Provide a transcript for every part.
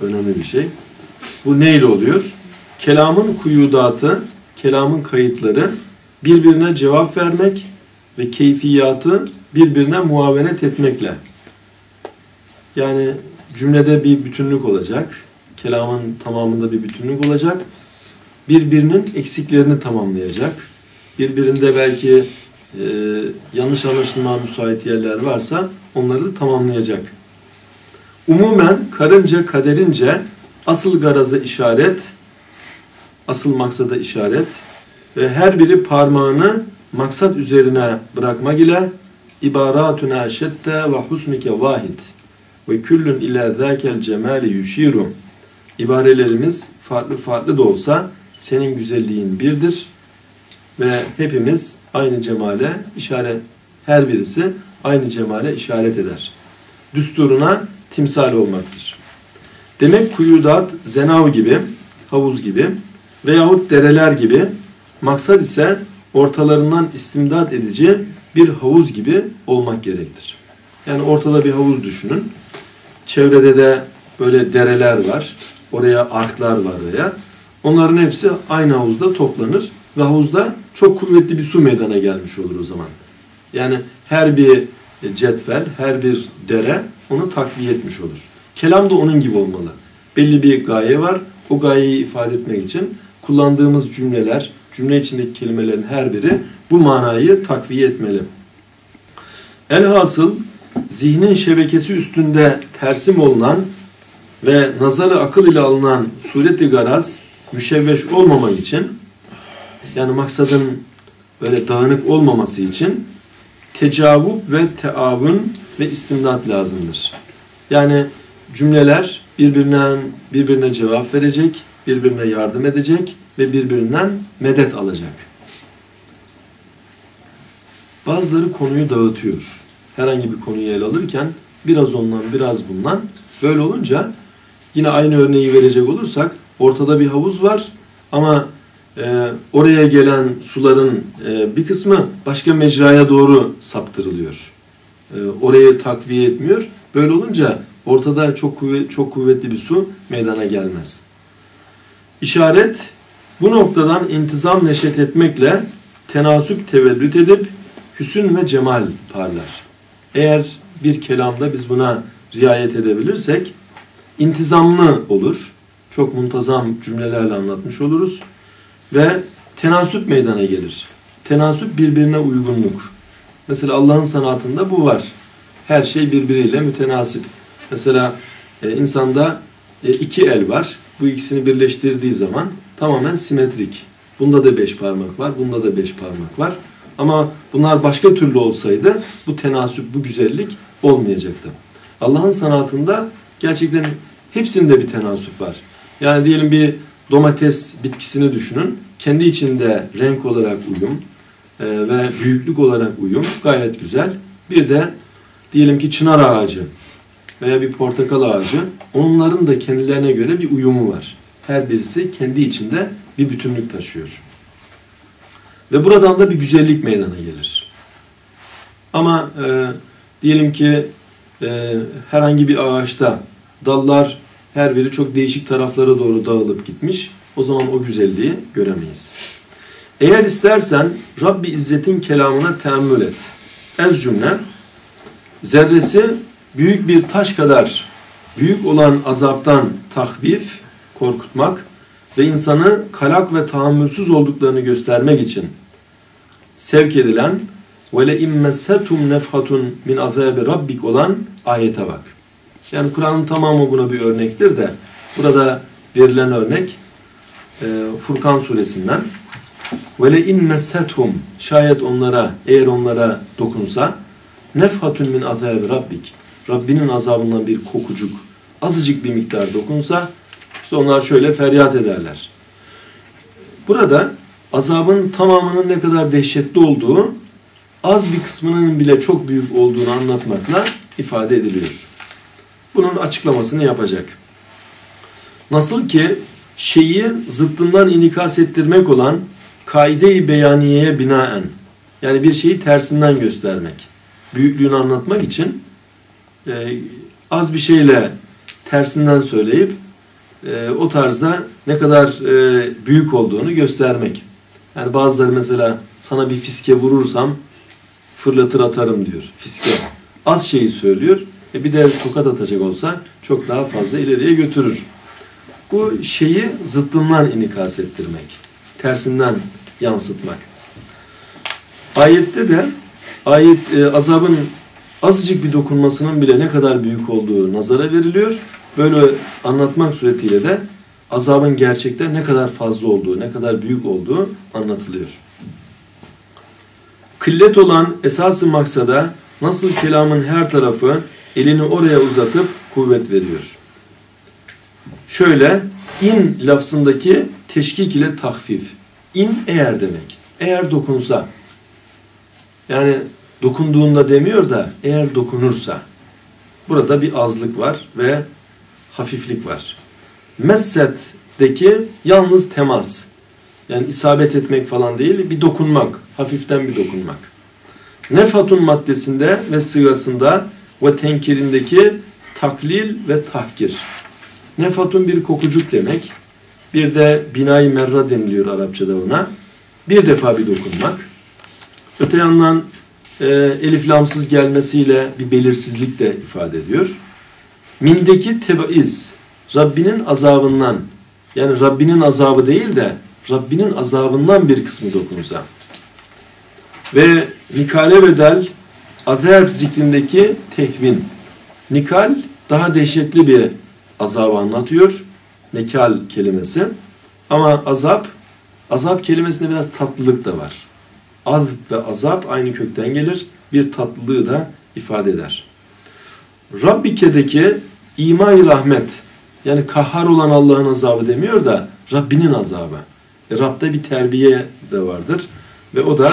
önemli bir şey. Bu neyle oluyor? Kelamın kuyudatı, kelamın kayıtları birbirine cevap vermek ve keyfiyatı birbirine muavenet etmekle. Yani cümlede bir bütünlük olacak. Kelamın tamamında bir bütünlük olacak. Birbirinin eksiklerini tamamlayacak. Birbirinde belki e, yanlış anlaşılma müsait yerler varsa onları da tamamlayacak. Umumen karınca kaderince asıl garaza işaret, asıl maksada işaret ve her biri parmağını maksat üzerine bırakmak ile ibaratuna şette ve husnike vahid ve küllün ila zâkel cemali yuşiru ibarelerimiz farklı farklı da olsa senin güzelliğin birdir ve hepimiz aynı cemale işaret her birisi aynı cemale işaret eder. Düsturuna timsal olmaktır. Demek kuyudat zenav gibi, havuz gibi veyahut dereler gibi maksat ise ortalarından istimdat edici bir havuz gibi olmak gerektir. Yani ortada bir havuz düşünün. Çevrede de böyle dereler var. Oraya arklar var veya. Onların hepsi aynı havuzda toplanır ve havuzda çok kuvvetli bir su meydana gelmiş olur o zaman. Yani her bir cetvel, her bir dere onu takviye etmiş olur. Kelam da onun gibi olmalı. Belli bir gaye var. O gayeyi ifade etmek için kullandığımız cümleler, cümle içindeki kelimelerin her biri bu manayı takviye etmeli. Elhasıl zihnin şebekesi üstünde tersim olunan ve nazarı akıl ile alınan sureti garaz müşevveş olmamak için yani maksadın böyle dağınık olmaması için tecavüp ve teavün ve istimdat lazımdır. Yani cümleler birbirinden birbirine cevap verecek, birbirine yardım edecek ve birbirinden medet alacak. Bazıları konuyu dağıtıyor. Herhangi bir konuyu ele alırken biraz ondan biraz bundan böyle olunca yine aynı örneği verecek olursak ortada bir havuz var ama e, oraya gelen suların e, bir kısmı başka mecraya doğru saptırılıyor. E, orayı takviye etmiyor. Böyle olunca ortada çok kuvvet, çok kuvvetli bir su meydana gelmez. İşaret bu noktadan intizam neşet etmekle tenasüp tevellüt edip hüsün ve cemal parlar. Eğer bir kelamda biz buna riayet edebilirsek intizamlı olur. Çok muntazam cümlelerle anlatmış oluruz. Ve tenasüp meydana gelir. Tenasüp birbirine uygunluk. Mesela Allah'ın sanatında bu var. Her şey birbiriyle mütenasip. Mesela e, insanda e, iki el var. Bu ikisini birleştirdiği zaman tamamen simetrik. Bunda da beş parmak var, bunda da beş parmak var. Ama bunlar başka türlü olsaydı bu tenasüp, bu güzellik olmayacaktı. Allah'ın sanatında gerçekten hepsinde bir tenasüp var. Yani diyelim bir domates bitkisini düşünün. Kendi içinde renk olarak uyum e, ve büyüklük olarak uyum gayet güzel. Bir de diyelim ki çınar ağacı veya bir portakal ağacı onların da kendilerine göre bir uyumu var. Her birisi kendi içinde bir bütünlük taşıyor. Ve buradan da bir güzellik meydana gelir. Ama e, diyelim ki e, herhangi bir ağaçta dallar her biri çok değişik taraflara doğru dağılıp gitmiş. O zaman o güzelliği göremeyiz. Eğer istersen Rabbi İzzet'in kelamına teammül et. Ez cümle zerresi büyük bir taş kadar büyük olan azaptan tahvif, korkutmak ve insanı kalak ve tahammülsüz olduklarını göstermek için sevk edilen le immessetum nefhatun min azabi rabbik olan ayete bak. Yani Kur'an'ın tamamı buna bir örnektir de burada verilen örnek e, Furkan suresinden ve le immessethum şayet onlara eğer onlara dokunsa nefhatun min azabi rabbik Rabbinin azabından bir kokucuk azıcık bir miktar dokunsa İşte onlar şöyle feryat ederler. Burada azabın tamamının ne kadar dehşetli olduğu, az bir kısmının bile çok büyük olduğunu anlatmakla ifade ediliyor. Bunun açıklamasını yapacak. Nasıl ki şeyi zıttından inikas ettirmek olan kaide-i beyaniyeye binaen yani bir şeyi tersinden göstermek, büyüklüğünü anlatmak için e, az bir şeyle tersinden söyleyip e, o tarzda ne kadar e, büyük olduğunu göstermek. Yani bazıları mesela sana bir fiske vurursam fırlatır atarım diyor. Fiske. Az şeyi söylüyor. E bir de tokat atacak olsa çok daha fazla ileriye götürür. Bu şeyi zıttından inikas ettirmek. Tersinden yansıtmak. Ayette de ayet e, azabın azıcık bir dokunmasının bile ne kadar büyük olduğu nazara veriliyor. Böyle anlatmak suretiyle de azabın gerçekten ne kadar fazla olduğu, ne kadar büyük olduğu anlatılıyor. Kıllet olan esası maksada nasıl kelamın her tarafı elini oraya uzatıp kuvvet veriyor. Şöyle in lafzındaki teşkik ile tahfif. İn eğer demek. Eğer dokunsa. Yani dokunduğunda demiyor da eğer dokunursa. Burada bir azlık var ve hafiflik var. Messet'deki yalnız temas. Yani isabet etmek falan değil, bir dokunmak. Hafiften bir dokunmak. Nefatun maddesinde ve sırasında ve tenkirindeki taklil ve tahkir. Nefatun bir kokucuk demek. Bir de binayı merra deniliyor Arapçada ona. Bir defa bir dokunmak. Öte yandan e, elif lamsız gelmesiyle bir belirsizlik de ifade ediyor. Mindeki tebaiz, Rabbinin azabından, yani Rabbinin azabı değil de Rabbinin azabından bir kısmı dokunsa. Ve nikale bedel azab zikrindeki tehvin. Nikal daha dehşetli bir azabı anlatıyor. Nekal kelimesi. Ama azap, azap kelimesinde biraz tatlılık da var. Az ve azap aynı kökten gelir. Bir tatlılığı da ifade eder. Rabbike'deki imai rahmet yani kahhar olan Allah'ın azabı demiyor da Rabbinin azabı. E, Rab'da bir terbiye de vardır. Ve o da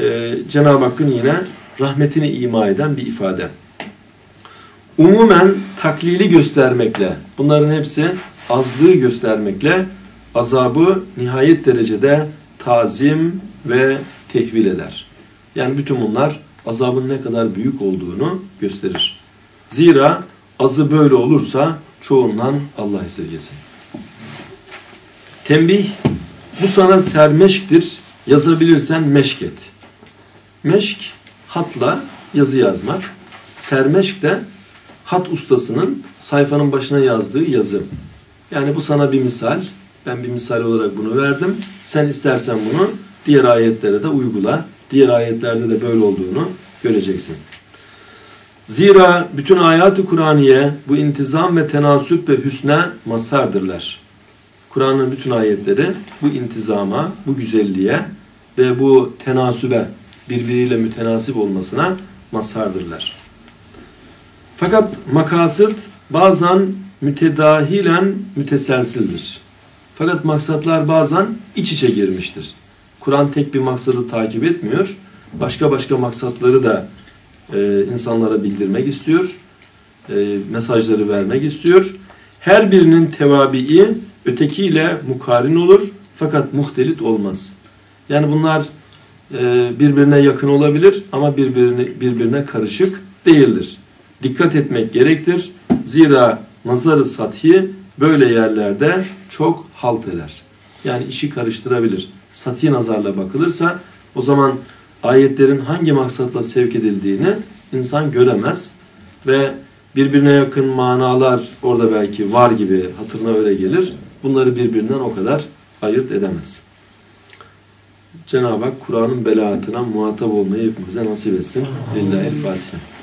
e, Cenab-ı Hakk'ın yine rahmetini ima eden bir ifade. Umumen taklili göstermekle, bunların hepsi azlığı göstermekle azabı nihayet derecede tazim ve tehvil eder. Yani bütün bunlar azabın ne kadar büyük olduğunu gösterir. Zira azı böyle olursa çoğundan Allah esirgesin. Tembih, bu sana sermeşktir, yazabilirsen meşk et. Meşk, hatla yazı yazmak. Sermeşk de hat ustasının sayfanın başına yazdığı yazı. Yani bu sana bir misal. Ben bir misal olarak bunu verdim. Sen istersen bunu diğer ayetlere de uygula. Diğer ayetlerde de böyle olduğunu göreceksin. Zira bütün ayat-ı Kur'aniye bu intizam ve tenasüp ve hüsne mazhardırlar. Kur'an'ın bütün ayetleri bu intizama, bu güzelliğe ve bu tenasübe, birbiriyle mütenasip olmasına mazhardırlar. Fakat makasıt bazen mütedahilen müteselsildir. Fakat maksatlar bazen iç içe girmiştir. Kur'an tek bir maksadı takip etmiyor. Başka başka maksatları da e, insanlara bildirmek istiyor. E, mesajları vermek istiyor. Her birinin tevabii ötekiyle mukarin olur fakat muhtelit olmaz. Yani bunlar birbirine yakın olabilir ama birbirine, birbirine karışık değildir. Dikkat etmek gerektir. Zira nazarı sathi böyle yerlerde çok halt eder. Yani işi karıştırabilir. Sati nazarla bakılırsa o zaman ayetlerin hangi maksatla sevk edildiğini insan göremez ve birbirine yakın manalar orada belki var gibi hatırına öyle gelir. Bunları birbirinden o kadar ayırt edemez. Cenab-ı Hak Kur'an'ın belaatına muhatap olmayı hepimize nasip etsin. Lillahi'l-Fatiha.